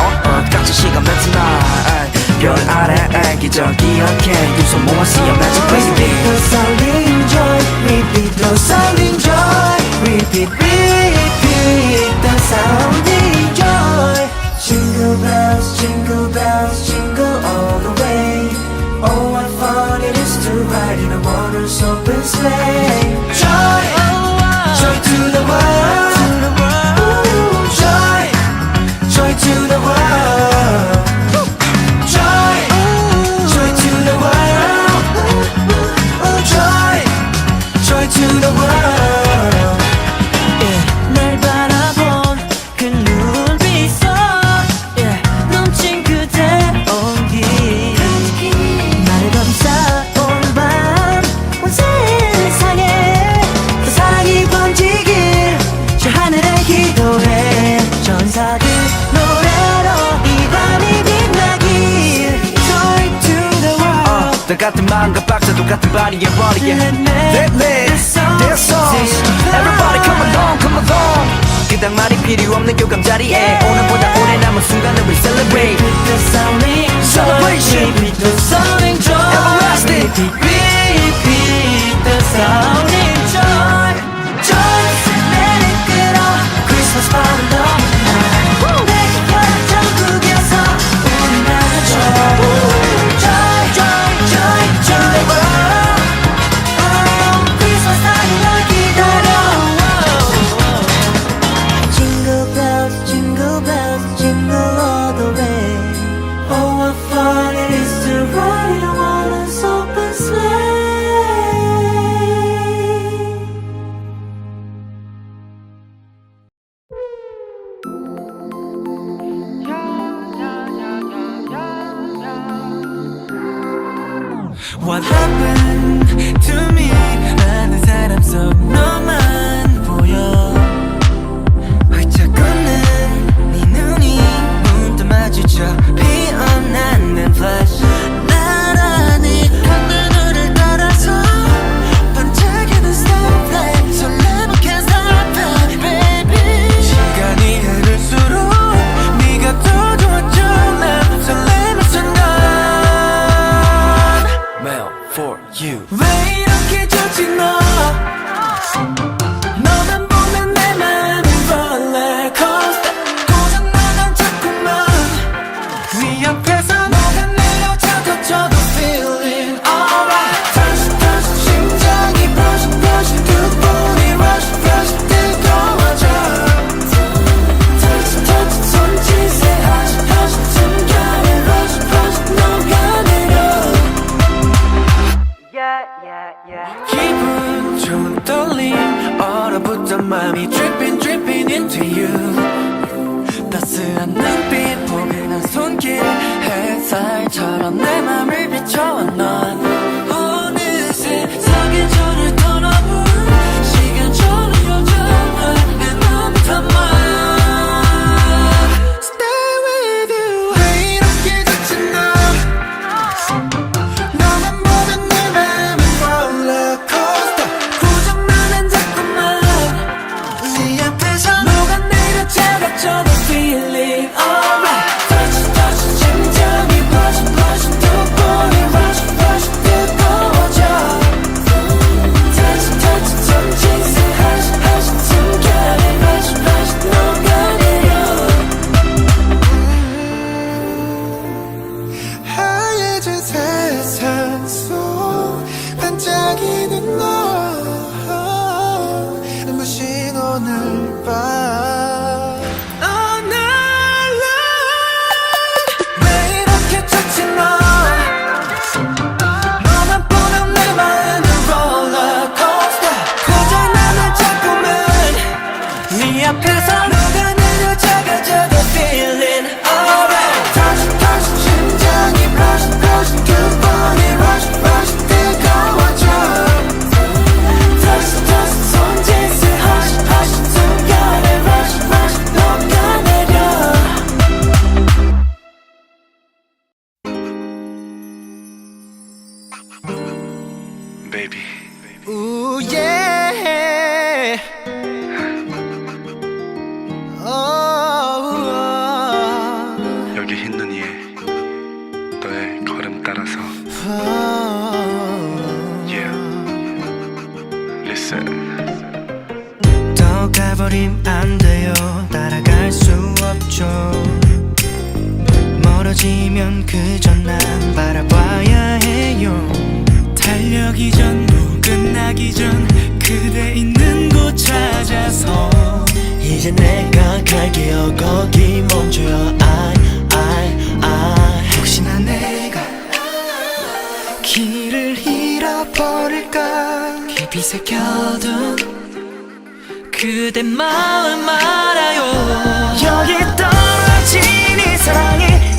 on 같이 시간 맺으나 별 아래 애기적 기억해 두손 모아 see a magic baby Because I enjoy Maybe because I enjoy 똑같은 마음과 박자 똑같은 바디에 버리게 That lives, that songs Everybody come along, come along 그닥 말이 필요 없는 교감 자리에 오늘보다 오래 남은 순간을 we celebrate Repeat the sounding celebration Repeat the sounding joy Everlasting Repeat the sounding joy Joy, let it get on Christmas by the 기분 좋은 떨림. 얼어붙은 마음이 dripping dripping into you. 따스한 눈빛 포근한 손길. 햇살처럼 내 맘을 비춰와 넌. Listen. 더 가버림 안 돼요. 따라갈 수 없죠. 멀어지면 그저 난 바라봐야 해요. 달려기 전뭐 끝나기 전 그대 있는 곳 찾아서 이제 내가 갈게요. 거기 멈춰요 잃어버릴까 깊이 새겨둔 그대 마음 알아요. 여기 떨어진 이 사랑이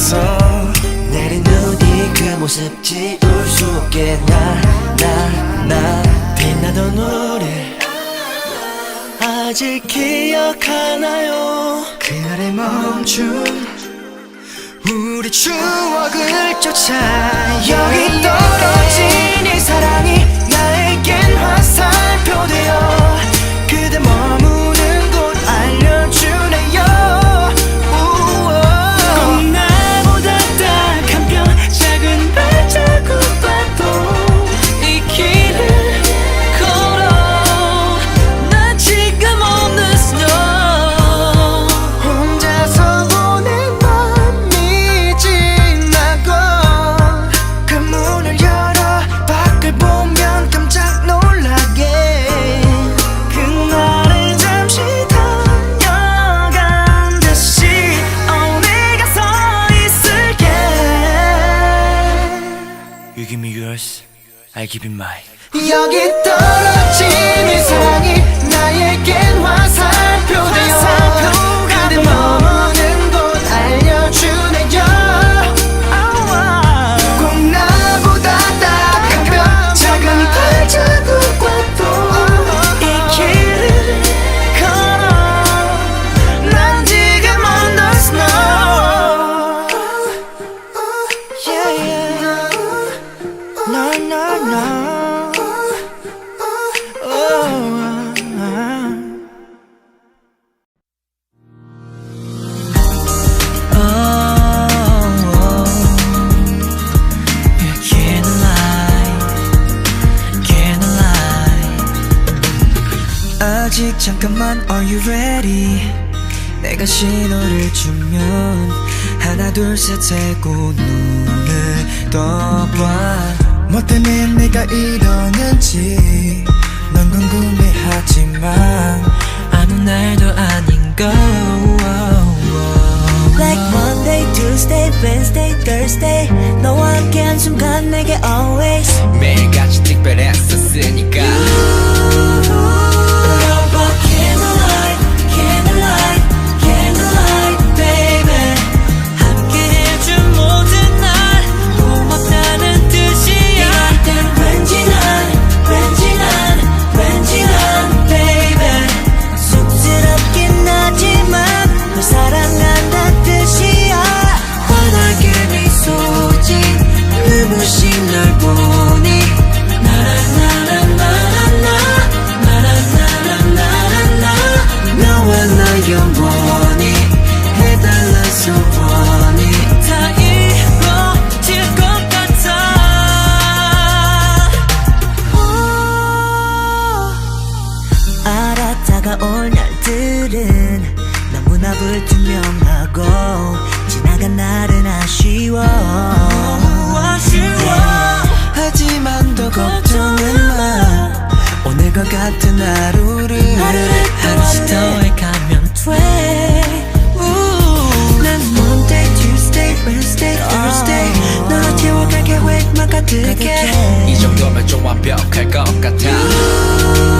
그렸어. 내린 눈이 그 모습 지울 수 없게. 나나나. 빛나던 우리 아직 기억하나요. 그날의 멈춤. 우리 추억을 쫓아 여 아직 잠깐만, are you ready? 내가 신호를 주면 하나 둘 셋 세고 눈을 떠봐 뭐 때문에 내가 이러는지 넌 궁금해하지만 아무 날도 아닌 걸 Like Monday, Tuesday, Wednesday, Thursday 너와 함께한 순간 내게 always 매일같이 날들은 너무나 불투명하고 지나간 날은 아쉬워. 너무 아쉬워. 하지만 더 걱정은 마. 오늘과 같은 하루를 하루씩 더해가면 돼. 가득해. 어. 가득해 이 정도면 좀 완벽할 것 같아.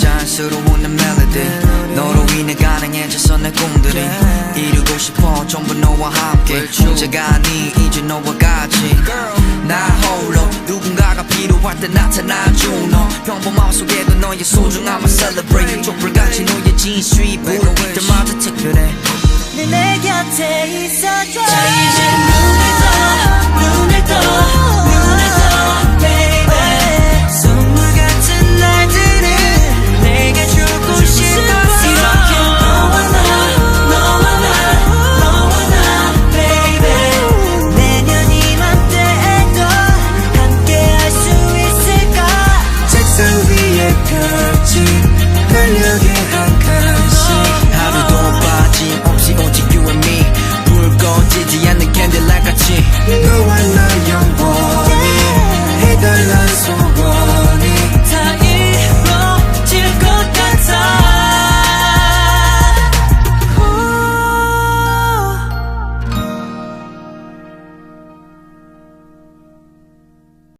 자연스러운 내 멜로디. 너로 인해 가능해져서 내 꿈들이. 이루고 싶어 전부 너와 함께. 혼자가 아니 이제 너와 같이. 나 홀로 누군가가 필요할 때 나타나준 너. 평범함 속에도 너의 소중함을 celebrate. 촛불같이 너의 진수이 불을 때마다 특별해. 내 곁에 있어줘. 자 이제 떠